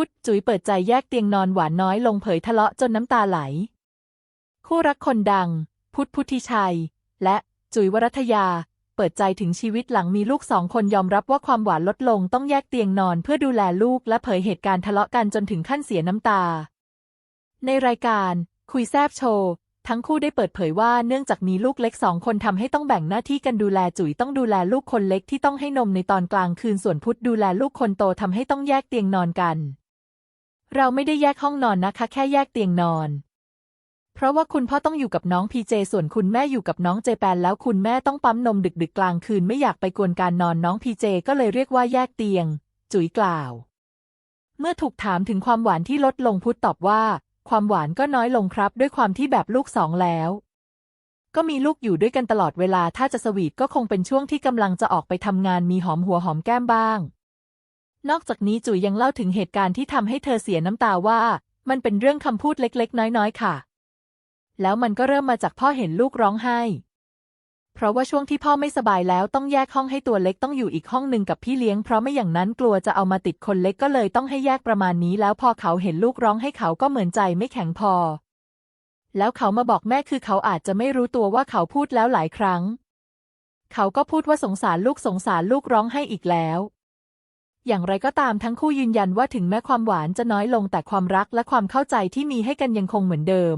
พุทธจุ๋ยเปิดใจแยกเตียงนอนหวานน้อยลงเผยทะเลาะจนน้ำตาไหล คู่รักคนดัง พุทธพุทธิชัย และจุ๋ยวรัตยา เปิดใจถึงชีวิตหลังมีลูกสองคนยอมรับว่าความหวานลดลงต้องแยกเตียงนอนเพื่อดูแลลูกและเผยเหตุการณ์ทะเลาะกันจนถึงขั้นเสียน้ำตา ในรายการ คุยแซบโชว์ทั้งคู่ได้เปิดเผยว่าเนื่องจากมีลูกเล็กสองคนทำให้ต้องแบ่งหน้าที่กันดูแลจุ๋ยต้องดูแลลูกคนเล็กที่ต้องให้นมในตอนกลางคืนส่วนพุทธดูแลลูกคนโตทำให้ต้องแยกเตียงนอนกัน เราไม่ได้แยกห้องนอนนะคะ แค่แยกเตียงนอน เพราะว่าคุณพ่อต้องอยู่กับน้องพีเจส่วนคุณแม่อยู่กับน้องเจแปนแล้วคุณแม่ต้องปั๊มนมดึกๆกกลางคืนไม่อยากไปกวนการนอนน้องพีเจก็เลยเรียกว่าแยกเตียง จุ๋ยกล่าว เมื่อถูกถามถึงความหวานที่ลดลงพุทธตอบว่า ความหวานก็น้อยลงครับ ด้วยความที่แบบลูกสองแล้ว ก็มีลูกอยู่ด้วยกันตลอดเวลาถ้าจะสวีทก็คงเป็นช่วงที่กำลังจะออกไปทำงานมีหอมหัวหอมแก้มบ้าง นอกจากนี้จุ๋ยยังเล่าถึงเหตุการณ์ที่ทำให้เธอเสียน้ำตาว่า มันเป็นเรื่องคำพูดเล็กๆ น้อยๆ ค่ะ แล้วมันก็เริ่มมาจากพ่อเห็นลูกร้องไห้ เพราะว่าช่วงที่พ่อไม่สบายแล้วต้องแยกห้องให้ตัวเล็กต้องอยู่อีกห้องหนึ่งกับพี่เลี้ยงเพราะไม่อย่างนั้นกลัวจะเอามาติดคนเล็กก็เลยต้องให้แยกประมาณนี้ แล้วพอเขาเห็นลูกร้องให้เขาก็เหมือนใจไม่แข็งพอ แล้วเขามาบอกแม่คือเขาอาจจะไม่รู้ตัวว่าเขาพูดแล้วหลายครั้ง เขาก็พูดว่าสงสารลูกสงสารลูกร้องให้อีกแล้ว อย่างไรก็ตามทั้งคู่ยืนยันว่าถึงแม้ความหวานจะน้อยลงแต่ความรักและความเข้าใจที่มีให้กันยังคงเหมือนเดิม